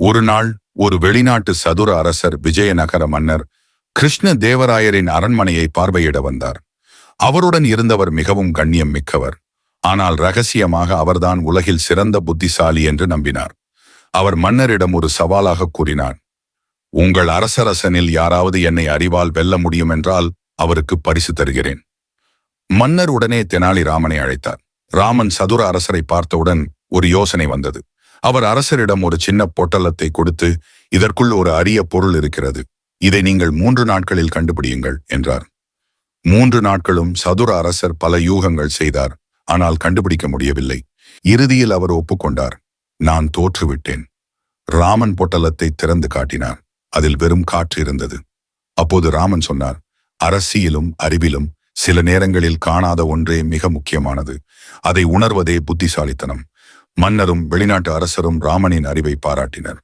ஒரு நாள் ஒரு வெளிநாட்டு சதுர அரசர் விஜயநகர மன்னர் கிருஷ்ண தேவராயரின் அரண்மனையை பார்வையிட வந்தார். அவருடன் இருந்தவர் மிகவும் கண்ணியம் மிக்கவர். ஆனால் ரகசியமாக அவர்தான் உலகில் சிறந்த புத்திசாலி என்று நம்பினார். அவர் மன்னரிடம் ஒரு சவாலாக கூறினார். உங்கள் அரசரசனில் யாராவது என்னை அறிவால் வெல்ல முடியும் என்றால் அவருக்கு பரிசு தருகிறேன். மன்னர் உடனே தெனாலி ராமனை அழைத்தார். ராமன் சதுர அரசரை பார்த்தவுடன் ஒரு யோசனை வந்தது. அவர் அரசரிடம் ஒரு சின்ன பொட்டலத்தை கொடுத்து இதற்குள் ஒரு அரிய பொருள் இருக்கிறது. இதை நீங்கள் மூன்று நாட்களில் கண்டுபிடியுங்கள் என்றார். மூன்று நாட்களும் சதுர அரசர் பல யூகங்கள் செய்தார். ஆனால் கண்டுபிடிக்க முடியவில்லை. இறுதியில் அவர் ஒப்புக்கொண்டார். நான் தோற்றுவிட்டேன். ராமன் பொட்டலத்தை திறந்து காட்டினார். அதில் வெறும் காற்று இருந்தது. அப்போது ராமன் சொன்னார் அரசியலும் அறிவிலும் சில நேரங்களில் காணாத ஒன்றே மிக முக்கியமானது. அதை உணர்வதே புத்திசாலித்தனம். மன்னரும் வெளிநாட்டு அரசரும் ராமனின் அறிவை பாராட்டினர்.